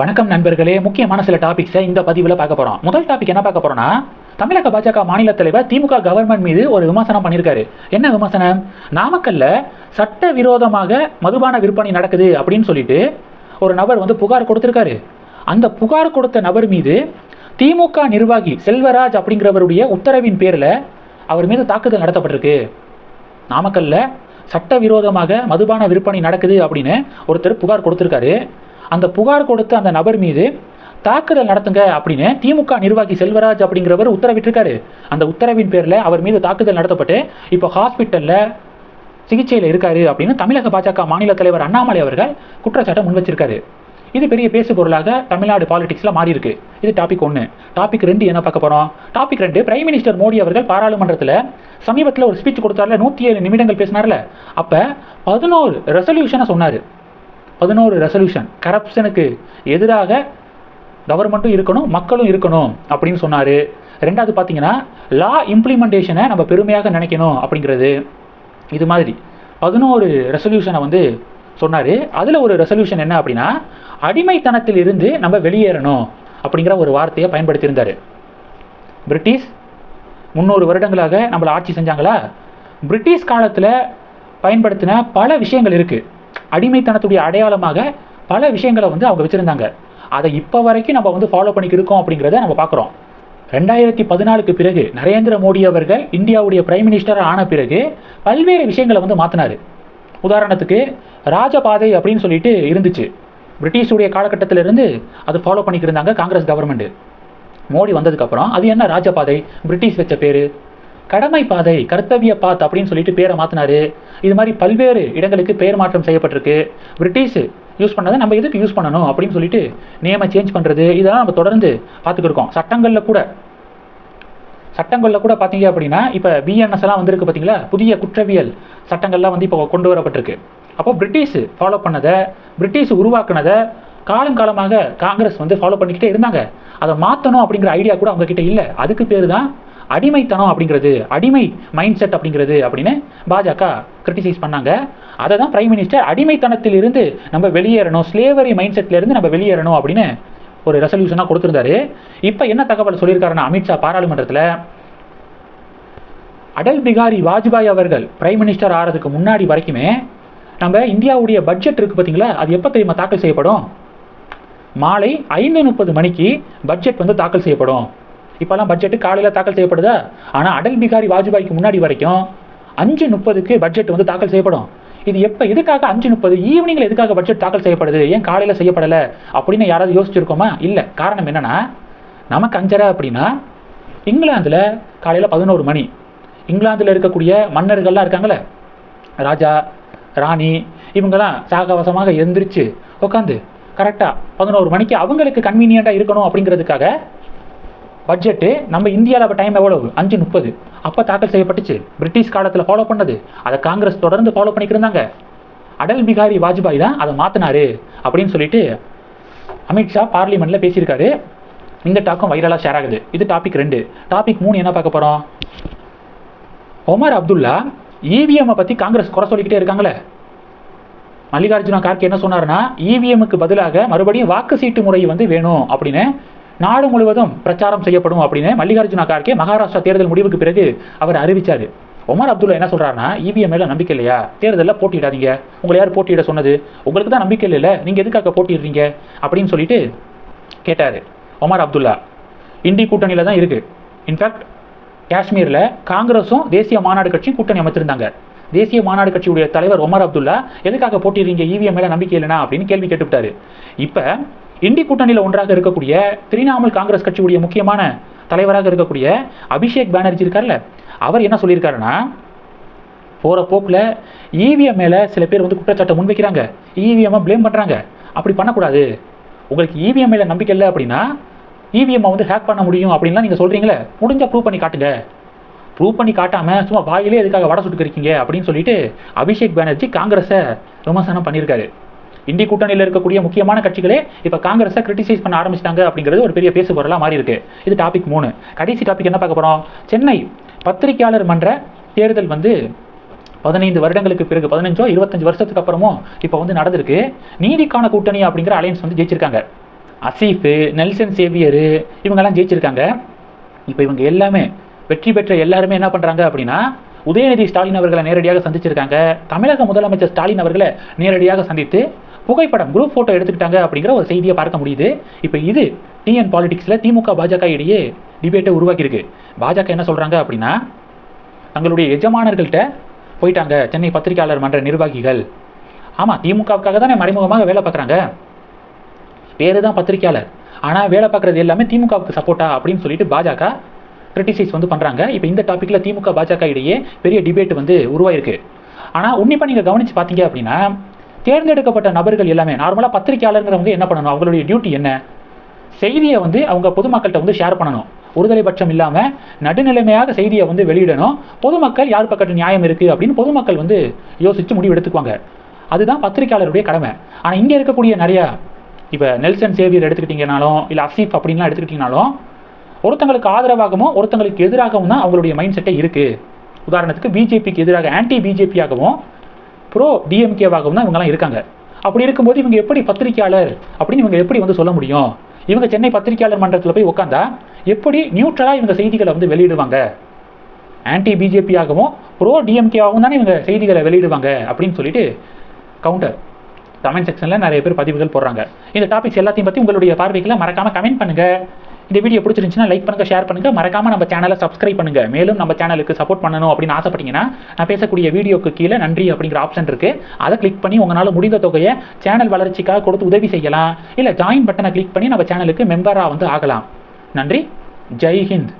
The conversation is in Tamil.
வணக்கம் நண்பர்களே. முக்கியமான சில டாபிக்ஸை இந்த பதிவில் பார்க்க போகிறோம் முதல் டாபிக் என்ன பார்க்க போறோம்னா தமிழக பாஜக மாநில தலைவர் திமுக கவர்மெண்ட் மீது ஒரு விமர்சனம் பண்ணியிருக்காரு. என்ன விமர்சனம்? நாமக்கல்ல சட்ட விரோதமாக மதுபான விற்பனை நடக்குது அப்படின்னு சொல்லிட்டு ஒரு நபர் வந்து புகார் கொடுத்திருக்காரு. அந்த புகார் கொடுத்த நபர் மீது திமுக நிர்வாகி செல்வராஜ் அப்படிங்கிறவருடைய உத்தரவின் பேரில் அவர் மீது தாக்குதல் நடத்தப்பட்டிருக்கு. நாமக்கல்ல சட்டவிரோதமாக மதுபான விற்பனை நடக்குது அப்படின்னு ஒருத்தர் புகார் கொடுத்துருக்காரு. அந்த புகார் கொடுத்த அந்த நபர் மீது தாக்குதல் நடத்துங்க அப்படின்னு திமுக நிர்வாகி செல்வராஜ் அப்படிங்கிறவர் உத்தரவிட்டிருக்காரு. அந்த உத்தரவின் பேரில் அவர் மீது தாக்குதல் நடத்தப்பட்டு இப்போ ஹாஸ்பிட்டலில் சிகிச்சையில் இருக்காரு அப்படின்னு தமிழக பாஜக மாநில தலைவர் அண்ணாமலை அவர்கள் குற்றச்சாட்டை முன் வச்சிருக்காரு. இது பெரிய பேசு பொருளாக தமிழ்நாடு பாலிடிக்ஸில் மாறி இருக்கு இது டாபிக் ஒன்று டாபிக் ரெண்டு என்ன பார்க்க போகிறோம் டாபிக் ரெண்டு பிரைம் மினிஸ்டர் மோடி அவர்கள் பாராளுமன்றத்தில் சமீபத்தில் ஒரு ஸ்பீச் கொடுத்தாருல நூற்றி ஏழு நிமிடங்கள் பேசினார்ல. அப்போ பதினோரு ரெசல்யூஷனை சொன்னார். பதினோரு ரெசல்யூஷன் கரப்ஷனுக்கு எதிராக கவர்மெண்ட்டும் இருக்கணும் மக்களும் இருக்கணும் அப்படின்னு சொன்னார். ரெண்டாவது பார்த்தீங்கன்னா லா இம்ப்ளிமெண்டேஷனை நம்ம பெருமையாக நினைக்கணும் அப்படிங்கிறது. இது மாதிரி பதினோரு ரெசல்யூஷனை வந்து சொன்னார். அதில் ஒரு ரெசல்யூஷன் என்ன அப்படின்னா அடிமைத்தனத்தில் இருந்து நம்ம வெளியேறணும் அப்படிங்கிற ஒரு வார்த்தையை பயன்படுத்தியிருந்தார். பிரிட்டிஷ் முந்நூறு வருடங்களாக நம்மளை ஆட்சி செஞ்சாங்களா? பிரிட்டிஷ் காலத்தில் பயன்படுத்தின பல விஷயங்கள் இருக்குது அடிமைத்தனத்துடைய அடையாளமாக பல விஷயங்களை வந்து அவங்க வச்சுருந்தாங்க. அதை இப்போ வரைக்கும் நம்ம வந்து ஃபாலோ பண்ணிக்கிருக்கோம் அப்படிங்கிறத நம்ம பார்க்குறோம். ரெண்டாயிரத்தி பதினாலுக்கு பிறகு நரேந்திர மோடி அவர்கள் இந்தியாவுடைய பிரைம் மினிஸ்டர் ஆன பிறகு பல்வேறு விஷயங்களை வந்து மாற்றினார் உதாரணத்துக்கு ராஜபாதை அப்படின்னு சொல்லிட்டு இருந்துச்சு. பிரிட்டிஷுடைய காலகட்டத்திலிருந்து அது ஃபாலோ பண்ணிக்கிட்டு இருந்தாங்க காங்கிரஸ் கவர்மெண்ட் மோடி வந்ததுக்கப்புறம் அது என்ன ராஜபாதை? பிரிட்டிஷ் வச்ச பேர்? கடமை பாதை கர்த்தவிய பாத் அப்படின்னு சொல்லிட்டு பேரை மாற்றினாரு இது மாதிரி பல்வேறு இடங்களுக்கு பெயர் மாற்றம் செய்யப்பட்டிருக்கு. பிரிட்டிஷ் யூஸ் பண்ணதை நம்ம எதுக்கு யூஸ் பண்ணணும் அப்படின்னு சொல்லிட்டு நேமை சேஞ்ச் பண்ணுறது இதெல்லாம் நம்ம தொடர்ந்து பார்த்துக்கிருக்கோம் சட்டங்களில் கூட சட்டங்களில் கூட பார்த்தீங்க அப்படின்னா இப்போ பிஎன்எஸ் எல்லாம் வந்திருக்கு பார்த்தீங்களா? புதிய குற்றவியல் சட்டங்கள்லாம் வந்து இப்போ கொண்டு வரப்பட்டிருக்கு. அப்போ பிரிட்டிஷ் ஃபாலோ பண்ணதை பிரிட்டிஷ் உருவாக்குனதை காலங்காலமாக காங்கிரஸ் வந்து ஃபாலோ பண்ணிக்கிட்டே இருந்தாங்க. அதை மாற்றணும் அப்படிங்கிற ஐடியா கூட அவங்கக்கிட்ட இல்லை. அதுக்கு பேர் தான் அடிமைத்தனம் அப்படிங்கிறது அடிமை மைண்ட் செட் அப்படிங்கிறது அப்படின்னு பாஜக கிரிட்டிசைஸ் பண்ணாங்க. அதை தான் பிரைம் மினிஸ்டர் அடிமைத்தனத்திலிருந்து நம்ம வெளியேறணும் ஸ்லேவரி மைண்ட் செட்லேருந்து நம்ம வெளியேறணும் அப்படின்னு ஒரு ரெசல்யூஷனாக கொடுத்துருந்தாரு. இப்போ என்ன தகவல் சொல்லியிருக்காருன்னா அமித்ஷா பாராளுமன்றத்தில் அடல் பிகாரி வாஜ்பாய் அவர்கள் பிரைம் மினிஸ்டர் ஆகிறதுக்கு முன்னாடி வரைக்குமே நம்ம இந்தியாவுடைய பட்ஜெட் இருக்குது பார்த்தீங்களா அது எப்போ தெரியுமா? தாக்கல் செய்யப்படும்? மாலை ஐந்து முப்பது மணிக்கு பட்ஜெட் வந்து தாக்கல் செய்யப்படும். இப்போல்லாம் பட்ஜெட்டு காலையில் தாக்கல் செய்யப்படுதா? ஆனால் அடல் பிகாரி வாஜ்பாய்க்கு முன்னாடி வரைக்கும் அஞ்சு முப்பதுக்கு பட்ஜெட் வந்து தாக்கல் செய்யப்படும். இது எப்போ எதுக்காக அஞ்சு முப்பது? ஈவினிங்கில் எதுக்காக பட்ஜெட் தாக்கல் செய்யப்படுது? ஏன் காலையில் செய்யப்படலை? அப்படின்னு யாராவது யோசிச்சிருக்கோமா? இல்லை. காரணம் என்னென்னா நமக்கு அஞ்சரை அப்படின்னா இங்கிலாந்தில் காலையில் பதினோரு மணி. இங்கிலாந்தில் இருக்கக்கூடிய மன்னர்கள்லாம் இருக்காங்களே ராஜா ராணி இவங்கெல்லாம் சாகவசமாக எந்திரிச்சு உட்காந்து கரெக்டாக பதினோரு மணிக்கு அவங்களுக்கு கன்வீனியண்ட்டாக இருக்கணும் அப்படிங்கிறதுக்காக பட்ஜெட்டு நம்ம இந்தியாவில் அப்போ டைம் எவ்வளவு? அஞ்சு முப்பது. அப்போ தாக்கல் செய்யப்பட்டுச்சு. பிரிட்டிஷ் காலத்தில் ஃபாலோ பண்ணது. அதை காங்கிரஸ் தொடர்ந்து ஃபாலோ பண்ணிக்கிருந்தாங்க அடல் பிகாரி வாஜ்பாய் தான் அதை மாற்றினாரு அப்படின்னு சொல்லிட்டு அமித்ஷா பார்லிமெண்ட்டில் பேசியிருக்காரு. இந்த டாக்கும் வைரலாக ஷேர் ஆகுது. இது டாபிக் ரெண்டு. டாபிக் மூணு என்ன பார்க்க போகிறோம் ஒமர் அப்துல்லா இவிஎம்மை பற்றி காங்கிரஸ் குறை சொல்லிக்கிட்டே இருக்காங்களே. மல்லிகார்ஜுன கார்கே என்ன சொன்னார்னா இவிஎம்முக்கு பதிலாக மறுபடியும் வாக்கு சீட்டு முறை வந்து வேணும் அப்படின்னு நாடு முழுவதும் பிரச்சாரம் செய்யப்படும் அப்படின்னு மல்லிகார்ஜுன கார்கே மகாராஷ்டிரா தேர்தல் முடிவுக்கு பிறகு அவர் அறிவித்தார் ஒமர் அப்துல்லா என்ன சொல்றாருன்னா இவிஎம் மேலே நம்பிக்கை இல்லையா? தேர்தலில் போட்டியிடாதீங்க. உங்களை யார் போட்டியிட சொன்னது? உங்களுக்கு தான் நம்பிக்கை இல்லை நீங்கள் எதுக்காக போட்டிடுறீங்க அப்படின்னு சொல்லிட்டு கேட்டார் ஒமர் அப்துல்லா. இந்தி கூட்டணியில் தான் இருக்கு. இன்ஃபேக்ட் காஷ்மீரில் காங்கிரஸும் தேசிய மாநாடு கட்சியும் கூட்டணி அமைச்சிருந்தாங்க. தேசிய மாநாடு கட்சியுடைய தலைவர் ஒமர் அப்துல்லா எதுக்காக போட்டிடுறீங்க இவிஎம் மேலே நம்பிக்கை இல்லைனா? அப்படின்னு கேள்வி கேட்டுவிட்டாரு. இப்போ இந்தி கூட்டணியில் ஒன்றாக இருக்கக்கூடிய திரிணாமுல் காங்கிரஸ் கட்சியுடைய முக்கியமான தலைவராக இருக்கக்கூடிய அபிஷேக் பானர்ஜி இருக்கார்ல அவர் என்ன சொல்லியிருக்காருன்னா போகிற போக்கில் இவிஎம் மேலே சில பேர் வந்து குற்றச்சாட்டை முன்வைக்கிறாங்க. இவிஎம்மை ப்ளேம் பண்ணுறாங்க அப்படி பண்ணக்கூடாது. உங்களுக்கு இவிஎம் மேலே நம்பிக்கை இல்லை அப்படின்னா இவிஎம்மை வந்து ஹேக் பண்ண முடியும் அப்படின்லாம் நீங்கள் சொல்கிறீங்களே முடிஞ்சால் ப்ரூவ் பண்ணி காட்டுங்க. ப்ரூவ் பண்ணி காட்டாமல் சும்மா வாயிலே எதுக்காக வடை சுட்டுக்கிறீங்க அப்படின்னு சொல்லிட்டு அபிஷேக் பானர்ஜி காங்கிரஸை விமர்சனம் பண்ணியிருக்காரு. இந்திய கூட்டணியில் இருக்கக்கூடிய முக்கியமான கட்சிகளே இப்போ காங்கிரஸை கிரிட்டிசைஸ் பண்ண ஆரம்பிச்சிட்டாங்க அப்படிங்கிறது ஒரு பெரிய பேசு பொருளாக மாறி இருக்கு. இது டாபிக் மூணு. கடைசி டாபிக் என்ன பார்க்க போகிறோம் சென்னை பத்திரிகையாளர் மன்ற தேர்தல் வந்து பதினைந்து வருடங்களுக்கு பிறகு பதினஞ்சோ இருபத்தஞ்சு வருஷத்துக்கு அப்புறமும் இப்போ வந்து நடந்திருக்கு. நீதிக்கான கூட்டணி அப்படிங்கிற அலையன்ஸ் வந்து ஜெயிச்சிருக்காங்க. அசீஃபு நெல்சன் சேவியரு இவங்கெல்லாம் ஜெயிச்சிருக்காங்க. இப்போ இவங்க எல்லாமே வெற்றி பெற்ற எல்லாருமே என்ன பண்ணுறாங்க அப்படின்னா உதயநிதி ஸ்டாலின் அவர்களை நேரடியாக சந்திச்சிருக்காங்க. தமிழக முதலமைச்சர் ஸ்டாலின் அவர்களை நேரடியாக சந்தித்து புகைப்படம் குரூப் ஃபோட்டோ எடுத்துக்கிட்டாங்க அப்படிங்கிற ஒரு செய்தியை பார்க்க முடியுது. இப்போ இது டிஎன் பாலிடிக்ஸில் திமுக பாஜக இடையே டிபேட்டை உருவாக்கியிருக்கு. பாஜக என்ன சொல்கிறாங்க அப்படின்னா தங்களுடைய எஜமானர்கள்ட்ட போயிட்டாங்க சென்னை பத்திரிகையாளர் மன்ற நிர்வாகிகள். ஆமாம் திமுகவுக்காக தானே மறைமுகமாக வேலை பார்க்குறாங்க. பேர் தான் பத்திரிக்கையாளர் ஆனால் வேலை பார்க்குறது எல்லாமே திமுகவுக்கு சப்போர்ட்டா அப்படின்னு சொல்லிட்டு பாஜக கிரிட்டிசைஸ் வந்து பண்ணுறாங்க இப்போ இந்த டாப்பிக்கில் திமுக பாஜக இடையே பெரிய டிபேட் வந்து உருவாயிருக்கு. ஆனால் உன்னிப்பாக நீங்கள் கவனித்து பார்த்தீங்க அப்படின்னா தேர்ந்தெடுக்கப்பட்ட நபர்கள் எல்லாமே நார்மலாக பத்திரிக்கையாளருங்கிறவங்க என்ன பண்ணணும்? அவங்களுடைய டியூட்டி என்ன? செய்தியை வந்து அவங்க பொதுமக்கள்கிட்ட வந்து ஷேர் பண்ணணும். ஒருதலை பட்சம் இல்லாமல் நடுநிலைமையாக செய்தியை வந்து வெளியிடணும். பொதுமக்கள் யார் பக்கத்து நியாயம் இருக்குது அப்படின்னு பொதுமக்கள் வந்து யோசித்து முடிவு எடுத்துக்குவாங்க. அதுதான் பத்திரிக்கையாளருடைய கடமை. ஆனால் இங்கே இருக்கக்கூடிய நிறையா இப்போ நெல்சன் சேவியர் எடுத்துக்கிட்டிங்கனாலும் இல்லை அசீஃப் அப்படின்லாம் எடுத்துக்கிட்டிங்கனாலும் ஒருத்தங்களுக்கு ஆதரவாகவும் ஒருத்தங்களுக்கு எதிராகவும் தான் அவங்களுடைய மைண்ட் செட்டே இருக்குது உதாரணத்துக்கு பிஜேபிக்கு எதிராக ஆன்டி பிஜேபியாகவும் ப்ரோ டிஎம்கேவாகவும் தான் இவங்கெல்லாம் இருக்காங்க. அப்படி இருக்கும்போது இவங்க எப்படி பத்திரிக்கையாளர் அப்படின்னு இவங்க எப்படி வந்து சொல்ல முடியும்? இவங்க சென்னை பத்திரிக்கையாளர் மன்றத்தில் போய் உட்காந்தா எப்படி நியூட்ரலாக இவங்க செய்திகளை வந்து வெளியிடுவாங்க? ஆன்டி பிஜேபியாகவும் ப்ரோ டிஎம்கேவாகவும் தானே இவங்க செய்திகளை வெளியிடுவாங்க அப்படின்னு சொல்லிட்டு கவுண்டர் கமெண்ட் செக்ஷனில் நிறைய பேர் பதிவுகள் போடுறாங்க. இந்த டாபிக்ஸ் எல்லாத்தையும் பற்றி உங்களுடைய பார்வைகளை மறக்காமல் கமெண்ட் பண்ணுங்கள் இந்த வீடியோ பிடிச்சிருந்துச்சுன்னா லைக் பண்ணுங்கள் ஷேர் பண்ணுங்கள் மறக்காமல் நம்ம சேனலை சப்ஸ்கிரைப் பண்ணுங்கள் மேலும் நம்ம சேனலுக்கு சப்போர்ட் பண்ணணும் அப்படின்னு ஆசைப்பட்டீங்கன்னா நான் பேசக்கூடிய வீடியோக்கு கீழே நன்றி அப்படிங்கிற ஆப்ஷன் இருக்குது அதை கிளிக் பண்ணி உங்களால் முடிந்த தொகையை சேனல் வளர்ச்சிக்காக கொடுத்து உதவி செய்யலாம். இல்லை ஜாயின் பட்டனை கிளிக் பண்ணி நம்ம சேனலுக்கு மெம்பராக வந்து ஆகலாம். நன்றி. ஜெய் ஹிந்த்.